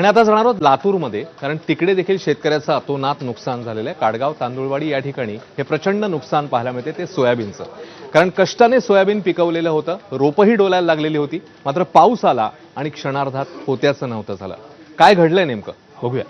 आणि आता जाणार आहोत लातूरमध्ये कारण तिकडे देखील शेतकऱ्याचं अतोनात नुकसान झालेलं आहे. काडगाव तांदूळवाडी या ठिकाणी हे प्रचंड नुकसान पाहायला मिळते ते सोयाबीनचं. कारण कष्टाने सोयाबीन पिकवलेलं होतं रोपही डोलायला लागलेली होती मात्र पाऊस आला आणि क्षणार्धात होत्याचं नव्हतं झालं. काय घडलंय नेमकं? बघूया.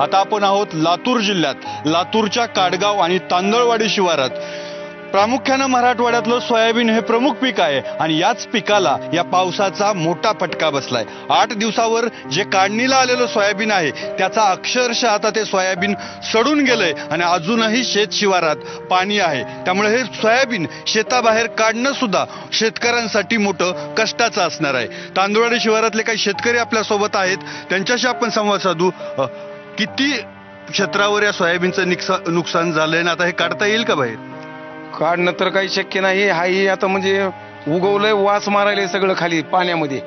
आता आपण आहोत लातूर जिल्ह्यात. लातूरच्या काडगाव आणि तांदळवाडी शिवारात. प्रामुख्यानं मराठवाड्यातलं सोयाबीन हे प्रमुख पीक आहे आणि याच पिकाला या पावसाचा मोठा फटका बसलाय. आठ दिवसावर जे काढणीला आलेलं सोयाबीन आहे त्याचा अक्षरशः आता ते सोयाबीन सडून गेलंय आणि अजूनही शेत शिवारात पाणी आहे. त्यामुळे हे सोयाबीन शेताबाहेर काढणं सुद्धा शेतकऱ्यांसाठी मोठं कष्टाचं असणार आहे. तांदुळवाडी शिवारातले काही शेतकरी आपल्यासोबत आहेत. त्यांच्याशी आपण संवाद साधू. किती क्षेत्रावर या सोयाबीनचं निकसा- नुकसान झालंय आणि आता हे काढता येईल का बाहेर? काढणं तर काही शक्य नाही. हाही आता म्हणजे उगवलंय वास मारायलंय सगळं खाली पाण्यामध्ये.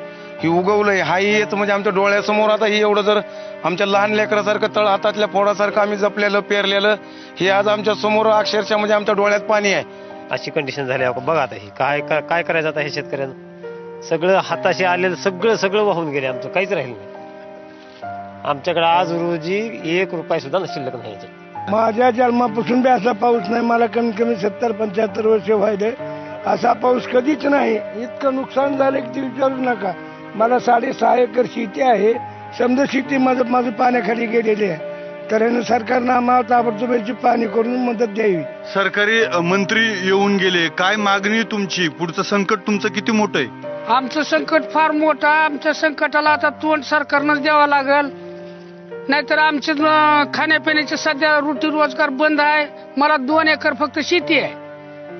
ही उगवलंय हाही येत म्हणजे आमच्या डोळ्यासमोर. आता ही एवढं जर आमच्या लहान लेकरासारखं तळ हातातल्या फोडासारखं आम्ही जपलेलं पेरलेलं हे आज आमच्यासमोर अक्षरशः म्हणजे आमच्या डोळ्यात पाणी आहे. अशी कंडिशन झाली आहे. बघा आता ही. काय काय काय करायचं आता हे शेतकऱ्यांना? सगळं हाताशी आलेलं सगळं सगळं वाहून गेले आमचं. काहीच राहिलं नाही. आमच्याकडे आज रोजी एक रुपया सुद्धा शिल्लक नाही. माझ्या जन्मापासून बी असा पाऊस नाही मला कमीत कमी सत्तर पंच्याहत्तर वर्ष व्हायले. असा पाऊस कधीच नाही. इतकं नुकसान झालं की ते विचारू नका. मला साडेसहा एकर शेती आहे. समजा शेती माझं माझं पाण्याखाली गेलेली आहे. तर यानं सरकारनं आम्हाला ताबडतोब याची पाणी करून मदत द्यावी. सरकारी अ, मंत्री येऊन गेले. काय मागणी आहे तुमची? पुढचं संकट तुमचं किती मोठं आहे? आमचं संकट फार मोठं आहे. आमच्या संकटाला आता तोंड सरकारनंच द्यावं लागल. नाहीतर आमचे खाण्यापिण्याचे सध्या रोटी रोजगार बंद आहे. मला दोन एकर फक्त शेती आहे.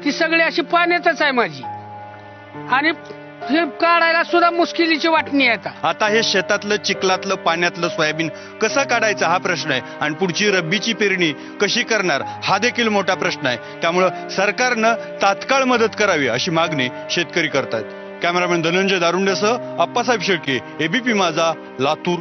ती सगळी अशी पाण्यातच आहे माझी. आणि हे काढायला सुद्धा मुश्किलीची वाटणी आहे आता. आता हे शेतातलं चिखलातलं पाण्यातलं सोयाबीन कसं काढायचं हा प्रश्न आहे? आणि पुढची रब्बीची पेरणी कशी करणार? हा देखील मोठा प्रश्न आहे. त्यामुळं सरकारनं तात्काळ मदत करावी अशी मागणी शेतकरी करतायत. कॅमेरामॅन धनंजय दारुंडेसह अप्पासाहेब शेळके एबीपी माझा लातूर.